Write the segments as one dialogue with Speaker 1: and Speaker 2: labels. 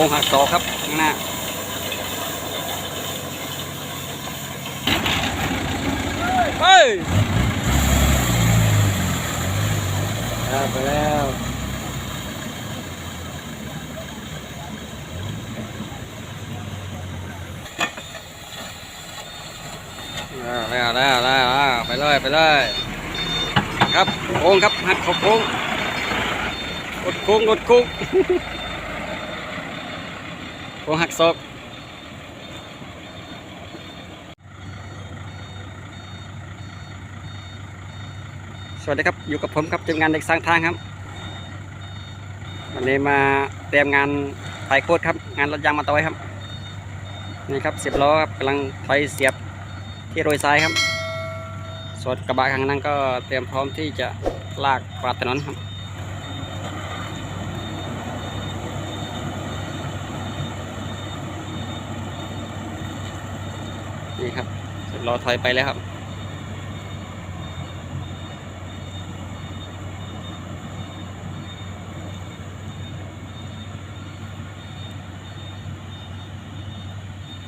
Speaker 1: ค้งหักศอกครับข้างหน้าเฮ้ยเอาไปแล้วเอาแล้วแล้วแล้วแล้วไปเลยไปเลยครับโค้งครับหักเขาโค้งกดโค้งกดโค้ง โค้หักศอกสวัสดีครับอยู่กับผมครับทีมงานเด็กสร้างทางครับ วันนี้มาเตรียมงานไถโคตรครับ งานรถยางมาต่อยครับนี่ครับสิบล้อครับกำลังไถเสียบที่โรยทรายครับ ส่วนกระบะข้างนั้นก็เตรียมพร้อมที่จะลากกวาดถนนครับ นี่ครับสิบล้อถอยไปแล้วครับ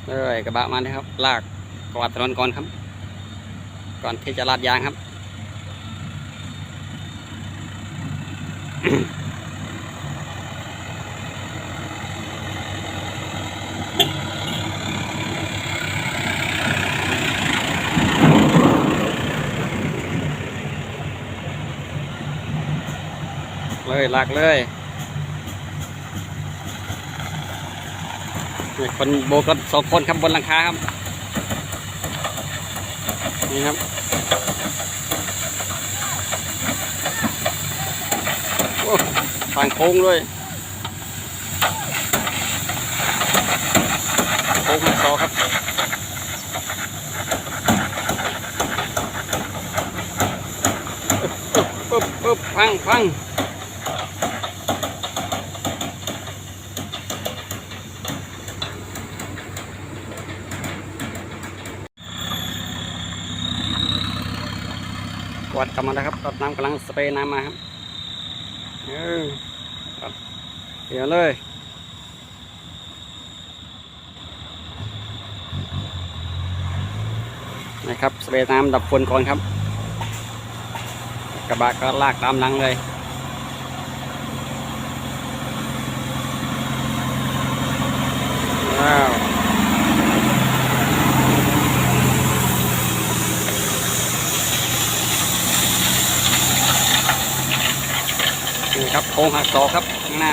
Speaker 1: เลยกระบะมาเลยครับ ลากกวาดถนนก่อนครับ ก่อนที่จะลาดยางครับ เลยลากเลยนี่คนโบกรถสองคนครับบนหลังคาครับ นี่ครับทางโค้งด้วยโค้งหักศอครับปึ๊บปึ๊บพังพัง วัดกลับมาแล้วครับรดน้ำกำลังสเปรย์น้ำมาครับเออเดี๋ยวเลยนะครับสเปรย์น้ำดับฝนก่อนครับ กระบะก็ลากตามหลังเลย ว้าวนี่ ค้งหักศอกครับข้างหน้า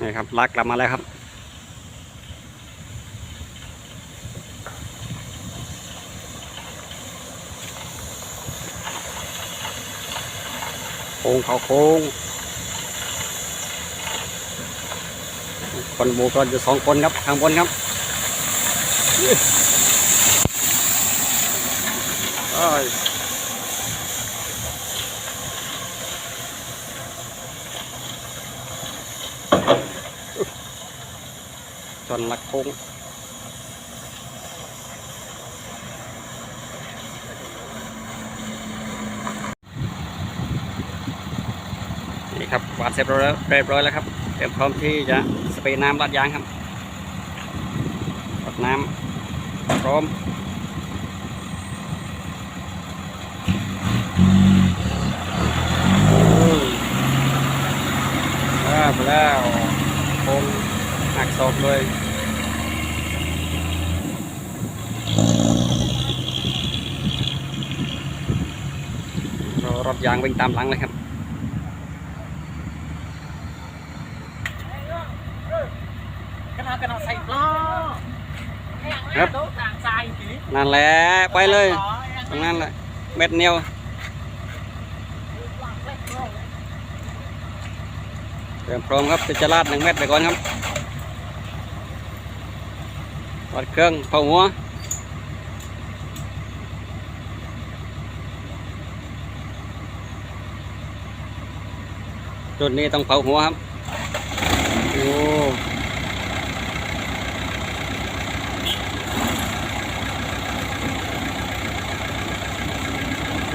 Speaker 1: นี่ครับลากกลับมาแล้วครับ ค้งเขาโค้ง คนโบกรอยู่สองคนครับข้างบนครับเอ้ยจนลักโค้ง ครับวาดเสร็จเรียบร้อยเรียบร้อยแล้วครับเตรียมพร้อมที่จะสเปรย์น้ำลาดยางครับรดน้ำพร้อมาไปแล้วคงหักศอกเลยรอรถยางวิ่งตามหลังเลยครับ ครับนั่นแหละไปเลยตรงนั้นแหละเม็ดเนียวเตรียมพร้อมครับจะลาดหนึ่งเม็ดไปก่อนครับวัดเครื่องเผาหัวจุดนี้ต้องเผาหัวครับโอ้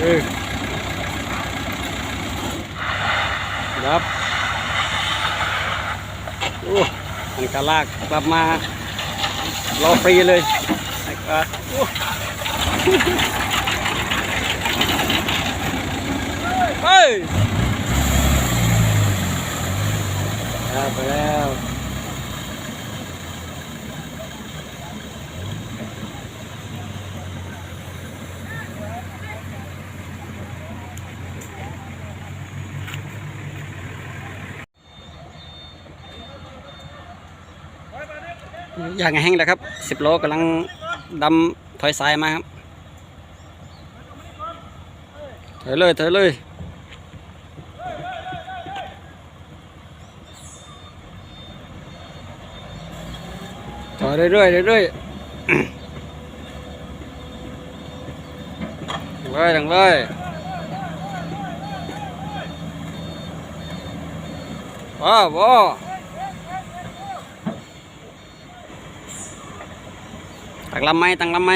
Speaker 1: เออครับโอ้อันกาลากกลับมา รอฟรีเลยนะครับโอ้เฮ้ยแล้วไปแล้ว ย่างแห้งแล้วครับสิบโลกำลังดำถอยสายมาครับถอยเลยถอยเลยต่อเรื่อยๆเรื่อยๆเลยดังเลยว้าวว้า วตักลำไหมตักลำไหม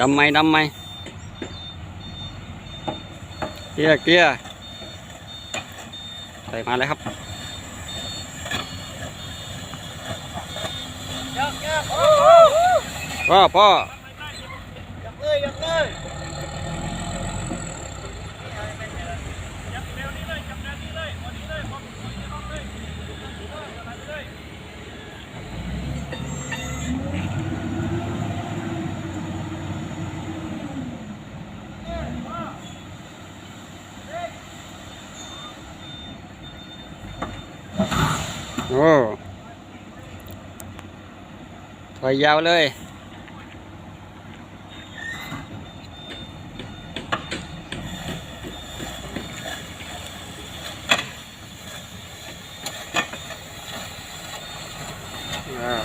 Speaker 1: ดำไหมดำไหมเกียร์เกียร์ใส่มาเลยครับ
Speaker 2: ยักยัก
Speaker 1: พ่อพ่อ
Speaker 2: ยักเลยยักเลย
Speaker 1: โอ้ถอยยาวเลย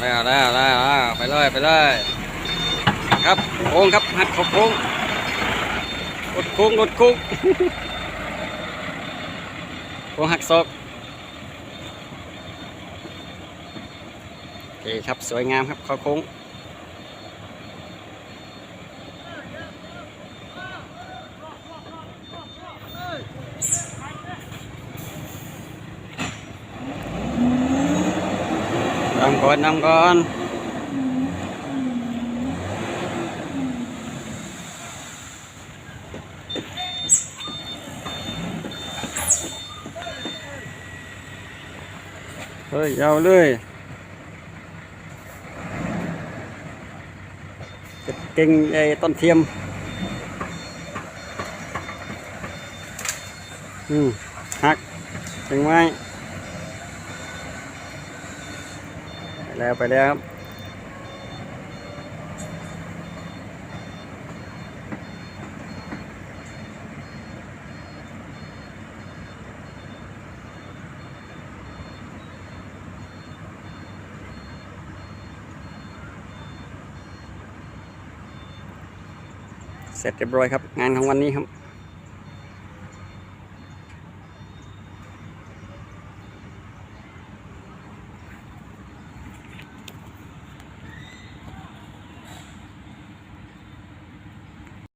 Speaker 1: แล้วแล้วแล้วแล้วไปเลยไปเลยครับโค้งครับหักขอบโค้งรถโค้งรถโค้งโค้งหักศอก โอเคครับสวยงามครับเข้าโค้งนำก่อนนำก่อนเฮ้ยยาวเลย กิ่งไอ้ต้นเทียม อืมหักถึงไม้ไปแล้วไปแล้วครับ เสร็จเรียบร้อยครับ งานของวันนี้ครับ